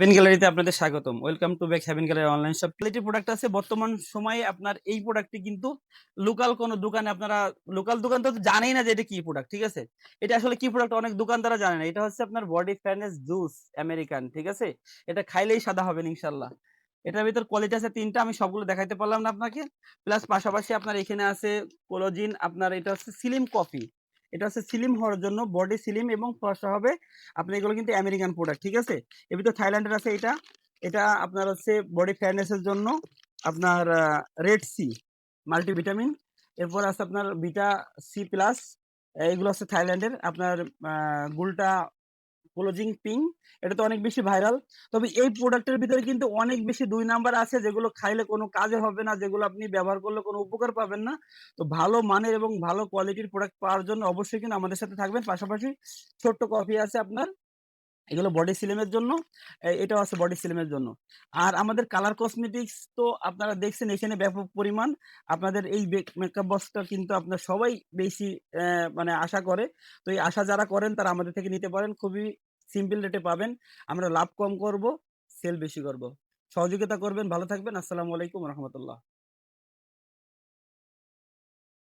Seven গ্যালারিতে আপনাদের স্বাগতম। Welcome to back seven gallery online shop quality product আছে, বর্তমান সময়ে আপনার এই প্রোডাক্টটি কিন্তু লোকাল কোনো দোকানে আপনারা লোকাল দোকান তো জানেই না যে এটা কি প্রোডাক্ট ঠিক আছে? এটা আসলে কি প্রোডাক্ট অনেক দোকান দোকানদারা জানে না। এটা হচ্ছে আপনার বডি ফ্যানেস জুস আমেরিকান ঠিক আছে? এটা খাইলেই সাদা হবেন ইনশাল্লাহ এটার ভিতর কোয়ালিটি আছে তিনটা, আমি সবগুলো দেখাইতে পারলাম না আপনাকে। প্লাস পাশাপাশি আপনার এখানে আছে কোলোজিন আপনার এটা হচ্ছে সিলিম কফি এটা হচ্ছে সিলিম হওয়ার জন্য বডি সিলিম এবং ফর্সা হবে। আপনি এগুলো কিন্তু আমেরিকান প্রোডাক্ট ঠিক আছে? এ ভিতরে থাইল্যান্ডের আছে এটা। এটা আপনার হচ্ছে বডি ফেয়ারনেসের জন্য আপনার রেড সি মাল্টিভিটামিন এরপর আছে আপনার বিটা সি প্লাস এগুলো আছে থাইল্যান্ডের। আপনার গুলটা কোলোজিং পিং এটা তো অনেক বেশি ভাইরাল তবে এই প্রোডাক্টের ভিতরে কিন্তু অনেক বেশি দুই নাম্বার আছে, যেগুলো খাইলে কোনো কাজে হবে না, যেগুলো আপনি ব্যবহার করলে কোনো উপকার পাবেন না। তো ভালো মানের এবং ভালো কোয়ালিটির প্রোডাক্ট পাওয়ার জন্য অবশ্যই কিন্তু আমাদের সাথে থাকবেন। পাশাপাশি ছোট্ট কফি আছে আপনার, এগুলো বডি সিলেমের জন্য এটাও আছে বডি সিলেমের জন্য। আর আমাদের কালার কসমেটিক্স তো আপনারা দেখছেন, এখানে ব্যাপক পরিমাণ। আপনাদের এই মেকআপ বক্সটা কিন্তু আপনার সবাই বেশি মানে আশা করে। তো এই আশা যারা করেন, তারা আমাদের থেকে নিতে পারেন। খুবই সিম্পল রেটে পাবেন। আমরা লাভ কম করব সেল বেশি করব। সহযোগিতা করবেন, ভালো থাকবেন। আসসালামু আলাইকুম রহমতুল্লাহ।